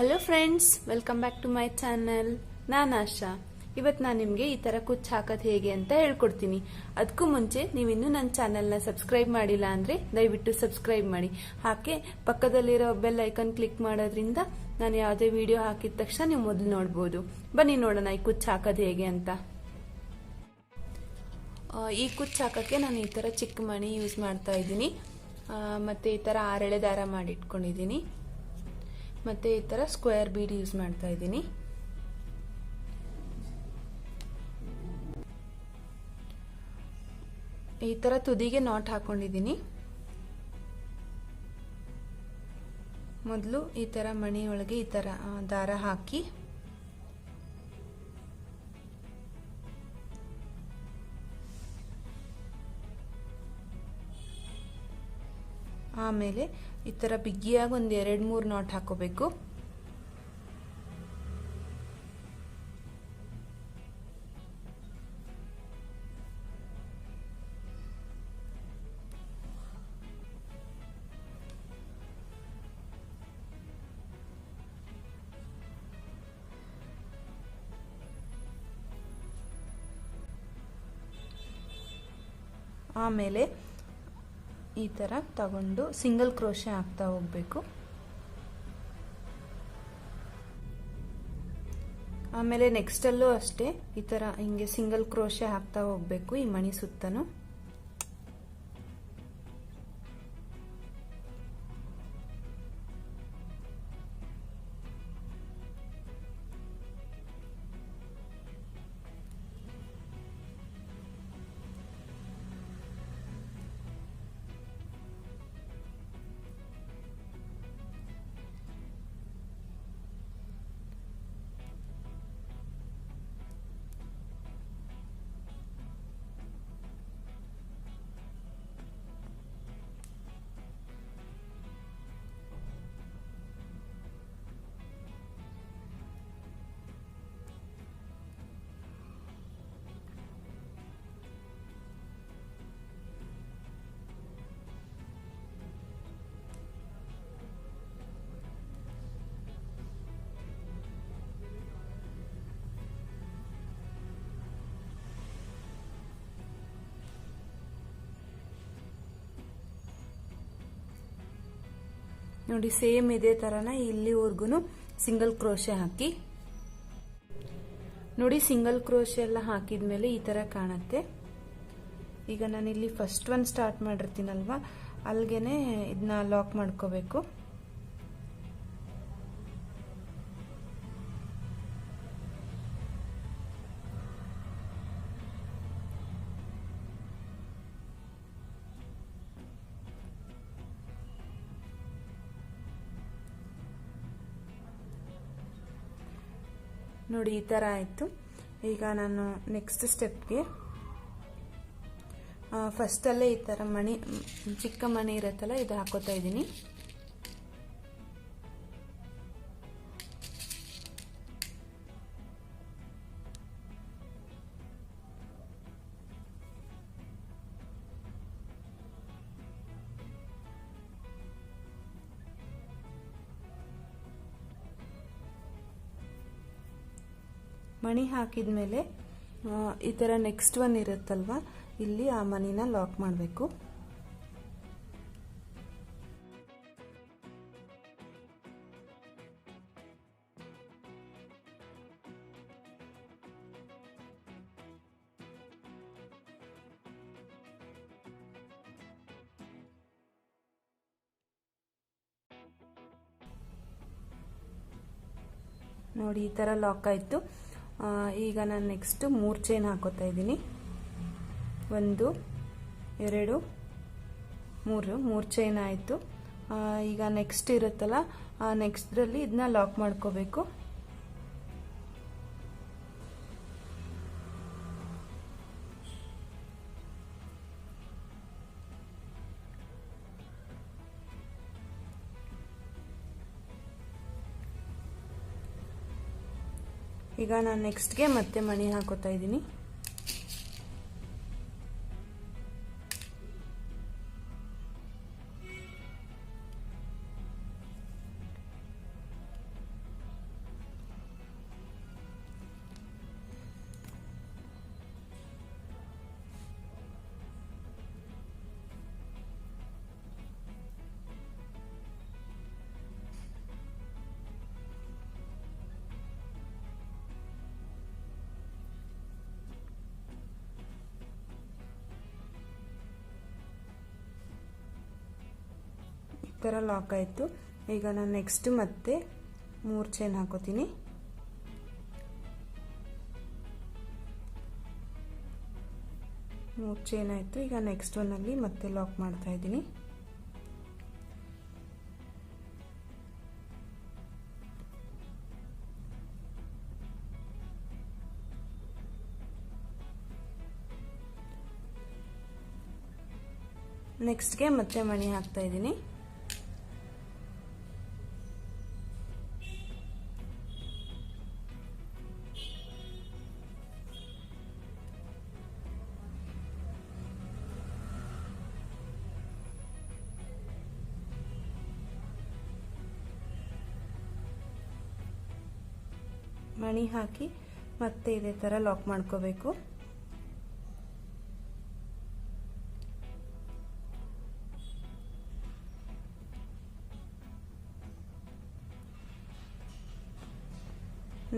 Hello friends welcome back to my channel ನಾನು ಆಶಾ. ಇವತ್ತು ನಾನು ನಿಮಗೆ ಈ ಥರ ಕುಚ್ಚು ಹಾಕೋದು ಹೇಗೆ ಅಂತ ಹೇಳ್ಕೊಡ್ತೀನಿ. ಅದಕ್ಕೂ ಮುಂಚೆ ನೀವಿನ್ನೂ ನನ್ನ ಚಾನಲ್ನ ಸಬ್ಸ್ಕ್ರೈಬ್ ಮಾಡಿಲ್ಲ ಅಂದರೆ ದಯವಿಟ್ಟು ಸಬ್ಸ್ಕ್ರೈಬ್ ಮಾಡಿ. ಹಾಗೆ ಪಕ್ಕದಲ್ಲಿರೋ ಬೆಲ್ ಐಕನ್ ಕ್ಲಿಕ್ ಮಾಡೋದ್ರಿಂದ ನಾನು ಯಾವುದೇ ವಿಡಿಯೋ ಹಾಕಿದ ತಕ್ಷಣ ನೀವು ಮೊದಲು ನೋಡ್ಬೋದು. ಬನ್ನಿ ನೋಡೋಣ ಈ ಕುಚ್ಚು ಹಾಕೋದು ಹೇಗೆ ಅಂತ. ಈ ಕುಚ್ಚು ಹಾಕೋಕ್ಕೆ ನಾನು ಈ ಥರ ಚಿಕ್ಕ ಮಣಿ ಯೂಸ್ ಮಾಡ್ತಾ ಇದ್ದೀನಿ. ಮತ್ತು ಈ ಥರ ಆರೆಳೆ ದಾರ ಮಾಡಿ ಇಟ್ಕೊಂಡಿದ್ದೀನಿ ಮತ್ತೆ ಈ ಥರ ಸ್ಕ್ವೇರ್ ಬೀಡ್ ಯೂಸ್ ಮಾಡ್ತಾ ಇದ್ದೀನಿ. ಈ ಥರ ತುದಿಗೆ ನಾಟ್ ಹಾಕೊಂಡಿದ್ದೀನಿ. ಮೊದಲು ಈ ಥರ ಮಣಿಯೊಳಗೆ ಈ ಥರ ದಾರ ಹಾಕಿ ಆಮೇಲೆ ಈ ಥರ ಬಿಗಿಯಾಗಿ ಒಂದು ಎರಡು ಮೂರು ನಾಟ್ ಹಾಕೋಬೇಕು. ಆಮೇಲೆ ಈ ಥರ ತಗೊಂಡು ಸಿಂಗಲ್ ಕ್ರೋಶೆ ಹಾಕ್ತಾ ಹೋಗಬೇಕು. ಆಮೇಲೆ ನೆಕ್ಸ್ಟಲ್ಲೂ ಅಷ್ಟೇ ಈ ಥರ ಹಿಂಗೆ ಸಿಂಗಲ್ ಕ್ರೋಶೆ ಹಾಕ್ತಾ ಹೋಗಬೇಕು ಈ ಮಣಿ ಸುತ್ತನು. ನೋಡಿ, ಸೇಮ್ ಇದೇ ಥರನ ಇಲ್ಲಿವರೆಗೂ ಸಿಂಗಲ್ ಕ್ರೋಶೆ ಹಾಕಿ. ನೋಡಿ ಸಿಂಗಲ್ ಕ್ರೋಶೆ ಎಲ್ಲ ಹಾಕಿದ್ಮೇಲೆ ಈ ಥರ ಕಾಣುತ್ತೆ. ಈಗ ನಾನಿಲ್ಲಿ ಫಸ್ಟ್ ಒನ್ ಸ್ಟಾರ್ಟ್ ಮಾಡಿರ್ತೀನಲ್ವಾ? ಅಲ್ಲಿಗೆ ಇದನ್ನ ಲಾಕ್ ಮಾಡ್ಕೋಬೇಕು. ನೋಡಿ ಈ ಥರ ಆಯಿತು. ಈಗ ನಾನು ನೆಕ್ಸ್ಟ್ ಸ್ಟೆಪ್ಗೆ ಫಸ್ಟಲ್ಲೇ ಈ ಥರ ಮಣಿ, ಚಿಕ್ಕ ಮಣಿ ಇರುತ್ತಲ್ಲ, ಇದು ಹಾಕೋತಾ ಇದ್ದೀನಿ. ಮಣಿ ಹಾಕಿದ ಮೇಲೆ ಈ ಥರ ನೆಕ್ಸ್ಟ್ ಒನ್ ಇರುತ್ತಲ್ವ? ಇಲ್ಲಿ ಆ ಮಣಿನ ಲಾಕ್ ಮಾಡಬೇಕು. ನೋಡಿ, ಈ ಥರ ಲಾಕ್ ಆಯಿತು. ಈಗ ನಾನು ನೆಕ್ಸ್ಟ್ ಮೂರು ಚೈನ್ ಹಾಕೋತಾ ಇದ್ದೀನಿ. ಒಂದು, ಎರಡು, ಮೂರು ಮೂರು ಚೈನ್ ಆಯಿತು. ಈಗ ನೆಕ್ಸ್ಟ್ ಇರುತ್ತಲ್ಲ ನೆಕ್ಸ್ಟ್ರಲ್ಲಿ ಇದನ್ನ ಲಾಕ್ ಮಾಡ್ಕೋಬೇಕು. ಈಗ ನಾನು ನೆಕ್ಸ್ಟ್ಗೆ ಮತ್ತೆ ಮಣಿ ಹಾಕೋತಾ ಇದ್ದೀನಿ. ಥರ ಲಾಕ್ ಆಯಿತು. ಈಗ ನಾನು ನೆಕ್ಸ್ಟ್ ಮತ್ತೆ ಮೂರು ಚೈನ್ ಹಾಕೋತೀನಿ. ಮೂರು ಚೈನ್ ಆಯಿತು. ಈಗ ನೆಕ್ಸ್ಟ್ ಒನ್ನಲ್ಲಿ ಮತ್ತೆ ಲಾಕ್ ಮಾಡ್ತಾ ಇದ್ದೀನಿ. ನೆಕ್ಸ್ಟ್ಗೆ ಮತ್ತೆ ಮಣಿ ಹಾಕ್ತಾ ಇದ್ದೀನಿ. ಮಣಿ ಹಾಕಿ ಮತ್ತೆ ಇದೇ ಥರ ಲಾಕ್ ಮಾಡ್ಕೋಬೇಕು.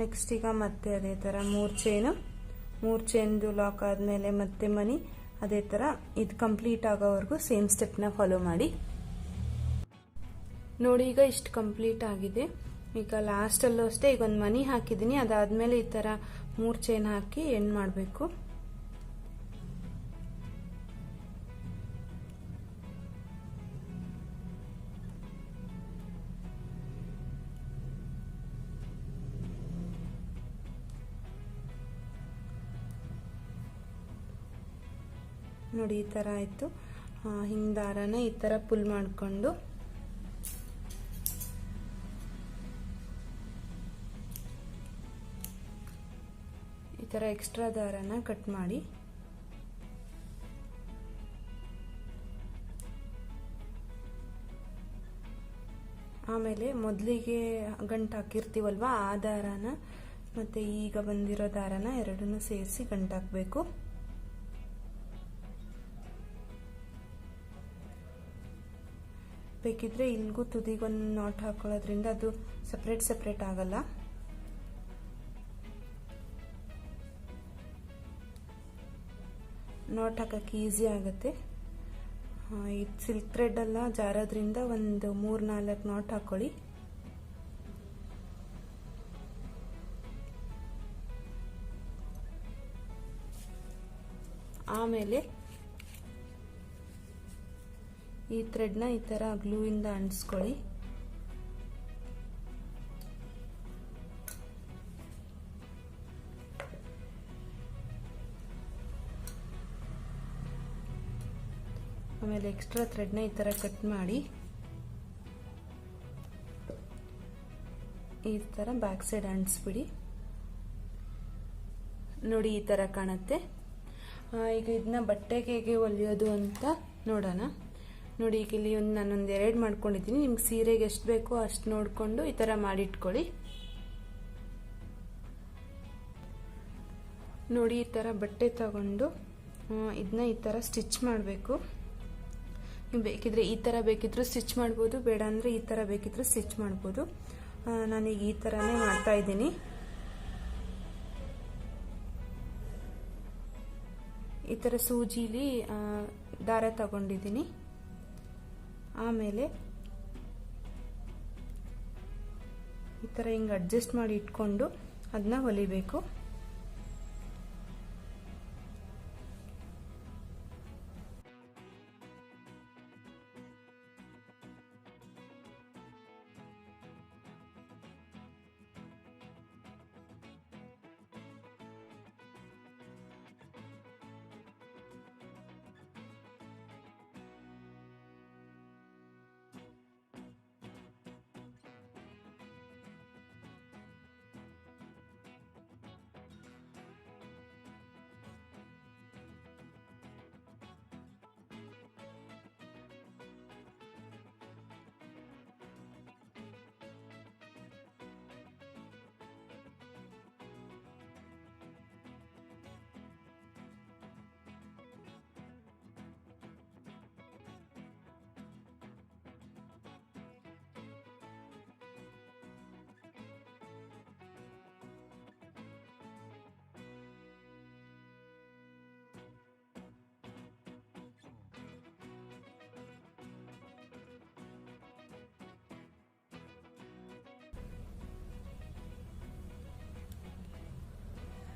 ನೆಕ್ಸ್ಟ್ ಈಗ ಮತ್ತೆ ಅದೇ ಥರ ಮೂರು ಚೈನು ಮೂರು ಚೈನ್ದು ಲಾಕ್ ಆದಮೇಲೆ ಮತ್ತೆ ಮನಿ ಅದೇ ಥರ ಇದು ಕಂಪ್ಲೀಟ್ ಆಗೋವರೆಗೂ ಸೇಮ್ ಸ್ಟೆಪ್ನ ಫಾಲೋ ಮಾಡಿ. ನೋಡಿ ಈಗ ಇಷ್ಟು ಕಂಪ್ಲೀಟ್ ಆಗಿದೆ. ಈಗ ಲಾಸ್ಟಲ್ಲೂ ಅಷ್ಟೇ, ಈಗ ಒಂದು ಮನಿ ಹಾಕಿದ್ದೀನಿ ಅದಾದಮೇಲೆ ಈ ಥರ ಮೂರು ಚೈನ್ ಹಾಕಿ ಎಂಡ್ ಮಾಡಬೇಕು. ನೋಡಿ ಈ ಥರ ಆಯಿತು. ಹಿಂಗೆ ದಾರನ ಈ ಥರ ಪುಲ್ ಮಾಡಿಕೊಂಡು. ಥರ ಎಕ್ಸ್ಟ್ರಾ ದಾರನ ಕಟ್ ಮಾಡಿ. ಆಮೇಲೆ ಮೊದಲಿಗೆ ಗಂಟು ಹಾಕಿರ್ತೀವಲ್ವ, ಆ ದಾರನ, ಮತ್ತು ಈಗ ಬಂದಿರೋ ದಾರನ ಎರಡನ್ನೂ ಸೇರಿಸಿ ಗಂಟು ಹಾಕಬೇಕು. ಬೇಕಿದ್ರೆ ಇಲ್ಗೂ ತುದಿಗೊಂದು ನಾಟ್ ಹಾಕೊಳ್ಳೋದ್ರಿಂದ ಅದು ಸಪ್ರೇಟ್ ಸಪ್ರೇಟ್ ಆಗಲ್ಲ. ನಾಟ್ ಹಾಕೋಕ್ಕೆ ಈಸಿ ಆಗುತ್ತೆ ಇದು ಸಿಲ್ಕ್ ಥ್ರೆಡ್ ಎಲ್ಲ ಜಾರೋದ್ರಿಂದ ಒಂದು ಮೂರು ನಾಲ್ಕು ನಾಟ್ ಹಾಕೊಳ್ಳಿ. ಆಮೇಲೆ ಈ ಥ್ರೆಡ್ನ ಈ ಥರ ಗ್ಲೂಯಿಂದ ಅಂಟಿಸ್ಕೊಳ್ಳಿ. ಆಮೇಲೆ ಎಕ್ಸ್ಟ್ರಾ ಥ್ರೆಡ್ನ ಈ ಥರ ಕಟ್ ಮಾಡಿ, ಈ ಥರ ಬ್ಯಾಕ್ ಸೈಡ್ ಅಂಟಿಸ್ಬಿಡಿ. ನೋಡಿ ಈ ಥರ ಕಾಣುತ್ತೆ. ಈಗ ಇದನ್ನ ಬಟ್ಟೆಗೆ ಹೇಗೆ ಹೊಲಿಯೋದು ಅಂತ ನೋಡೋಣ. ನೋಡಿ, ಈಗ ಇಲ್ಲಿ ಒಂದು ನಾನೊಂದು ಎರಡು ಮಾಡ್ಕೊಂಡಿದ್ದೀನಿ. ನಿಮ್ಗೆ ಸೀರೆಗೆ ಎಷ್ಟು ಬೇಕೋ ಅಷ್ಟು ನೋಡಿಕೊಂಡು ಈ ಥರ ಮಾಡಿಟ್ಕೊಳ್ಳಿ. ನೋಡಿ, ಈ ಥರ ಬಟ್ಟೆ ತಗೊಂಡು ಇದನ್ನ ಈ ಥರ ಸ್ಟಿಚ್ ಮಾಡಬೇಕು. ಬೇಕಿದ್ರೆ ಈ ಥರ ಬೇಕಿದ್ರು ಸ್ಟಿಚ್ ಮಾಡ್ಬೋದು, ಬೇಡ ಅಂದರೆ ಈ ಥರ ಬೇಕಿದ್ರು ಸ್ಟಿಚ್ ಮಾಡ್ಬೋದು. ನಾನೀಗ ಈ ಥರನೇ ಮಾಡ್ತಾ ಇದ್ದೀನಿ. ಈ ಥರ ಸೂಜಿಲಿ ದಾರ ತಗೊಂಡಿದ್ದೀನಿ. ಆಮೇಲೆ ಈ ಥರ ಹಿಂಗೆ ಅಡ್ಜಸ್ಟ್ ಮಾಡಿ ಇಟ್ಕೊಂಡು ಅದನ್ನ ಹೊಲಿಬೇಕು.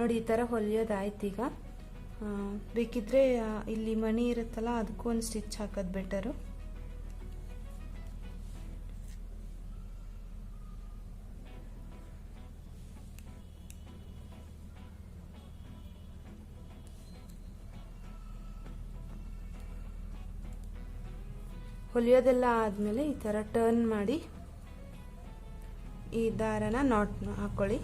ನೋಡಿ, ಈ ಥರ ಹೊಲಿಯೋದಾಯ್ತು ಈಗ. ಬೇಕಿದ್ರೆ ಇಲ್ಲಿ ಮಣಿ ಇರುತ್ತಲ್ಲ, ಅದಕ್ಕೂ ಒಂದು ಸ್ಟಿಚ್ ಹಾಕೋದು ಬೆಟರು ಹೊಲಿಯೋದೆಲ್ಲ ಆದಮೇಲೆ ಈ ಥರ ಟರ್ನ್ ಮಾಡಿ ಈ ದಾರನ ನಾಟ್ ಹಾಕೊಳ್ಳಿ.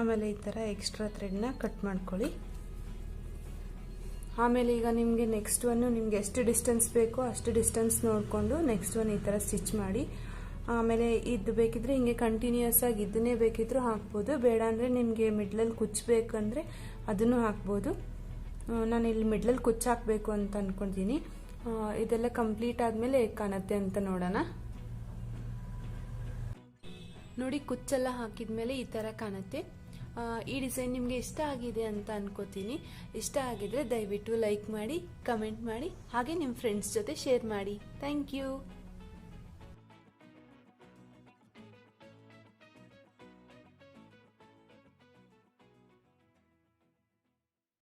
ಆಮೇಲೆ ಈ ಥರ ಎಕ್ಸ್ಟ್ರಾ ಥ್ರೆಡ್ನ ಕಟ್ ಮಾಡ್ಕೊಳ್ಳಿ. ಆಮೇಲೆ ಈಗ ನಿಮಗೆ ನೆಕ್ಸ್ಟ್ ಒನ್ನು ನಿಮ್ಗೆ ಎಷ್ಟು ಡಿಸ್ಟೆನ್ಸ್ ಬೇಕೋ ಅಷ್ಟು ಡಿಸ್ಟೆನ್ಸ್ ನೋಡಿಕೊಂಡು ನೆಕ್ಸ್ಟ್ ಒನ್ ಈ ಥರ ಸ್ಟಿಚ್ ಮಾಡಿ. ಆಮೇಲೆ ಇದು ಬೇಕಿದ್ರೆ ಹಿಂಗೆ ಕಂಟಿನ್ಯೂಸ್ ಆಗಿ ಇದನ್ನೇ ಬೇಕಿದ್ರೂ ಹಾಕ್ಬೋದು. ಬೇಡ ಅಂದರೆ ನಿಮಗೆ ಮಿಡ್ಲಲ್ಲಿ ಕುಚ್ಚಬೇಕಂದ್ರೆ ಅದನ್ನು ಹಾಕ್ಬೋದು. ನಾನು ಇಲ್ಲಿ ಮಿಡ್ಲಲ್ಲಿ ಕುಚ್ಚು ಹಾಕಬೇಕು ಅಂತ ಅಂದ್ಕೊಂಡಿದ್ದೀನಿ ಇದೆಲ್ಲ ಕಂಪ್ಲೀಟ್ ಆದಮೇಲೆ ಕಾಣುತ್ತೆ ಅಂತ ನೋಡೋಣ. ನೋಡಿ ಕುಚ್ಚೆಲ್ಲ ಹಾಕಿದ್ಮೇಲೆ ಈ ಥರ ಕಾಣುತ್ತೆ. ಈ ಡಿಸೈನ್ ನಿಮಗೆ ಇಷ್ಟ ಆಗಿದೆ ಅಂತ ಅನ್ಕೋತೀನಿ. ಇಷ್ಟ ಆಗಿದ್ರೆ ದಯವಿಟ್ಟು ಲೈಕ್ ಮಾಡಿ ಕಮೆಂಟ್ ಮಾಡಿ, ಹಾಗೆ ನಿಮ್ಮ ಫ್ರೆಂಡ್ಸ್ ಜೊತೆ ಶೇರ್ ಮಾಡಿ. Thank you